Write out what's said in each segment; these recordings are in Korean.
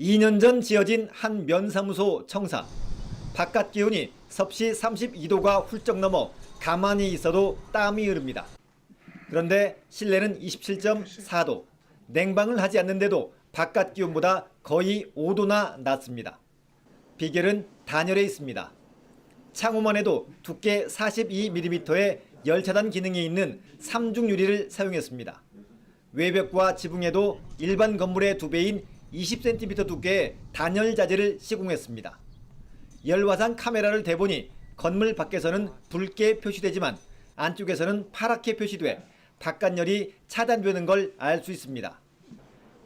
2년 전 지어진 한 면사무소 청사. 바깥 기온이 섭씨 32도가 훌쩍 넘어 가만히 있어도 땀이 흐릅니다. 그런데 실내는 27.4도. 냉방을 하지 않는데도 바깥 기온보다 거의 5도나 낮습니다. 비결은 단열에 있습니다. 창호만 해도 두께 42mm의 열차단 기능이 있는 삼중 유리를 사용했습니다. 외벽과 지붕에도 일반 건물의 두 배인 20cm 두께의 단열 자재를 시공했습니다. 열화상 카메라를 대보니 건물 밖에서는 붉게 표시되지만 안쪽에서는 파랗게 표시돼 바깥열이 차단되는 걸 알 수 있습니다.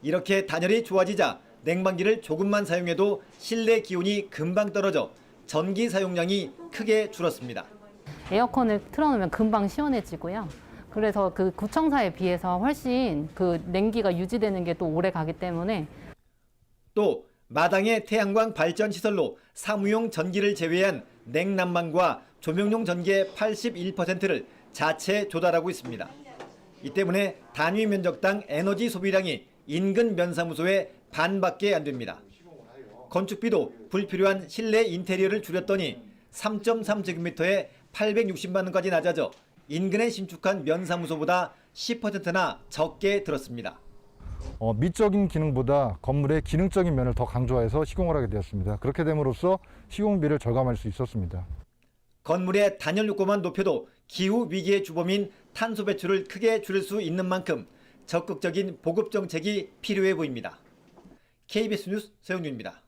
이렇게 단열이 좋아지자 냉방기를 조금만 사용해도 실내 기온이 금방 떨어져 전기 사용량이 크게 줄었습니다. 에어컨을 틀어놓으면 금방 시원해지고요. 그래서 그 구청사에 비해서 훨씬 그 냉기가 유지되는 게 또 오래 가기 때문에 또 마당의 태양광 발전 시설로 사무용 전기를 제외한 냉난방과 조명용 전기의 81%를 자체 조달하고 있습니다. 이 때문에 단위 면적당 에너지 소비량이 인근 면사무소의 반밖에 안 됩니다. 건축비도 불필요한 실내 인테리어를 줄였더니 3.3제곱미터에 860만 원까지 낮아져 인근에 신축한 면사무소보다 10%나 적게 들었습니다. 어, 미적인 기능보다 건물의 기능적인 면을 더 강조해서 시공을 하게 되었습니다. 그렇게 됨으로써 시공비를 절감할 수 있었습니다. 건물의 단열 요금만 높여도 기후 위기의 주범인 탄소 배출을 크게 줄일 수 있는 만큼 적극적인 보급 정책이 필요해 보입니다. KBS 뉴스 서영준입니다.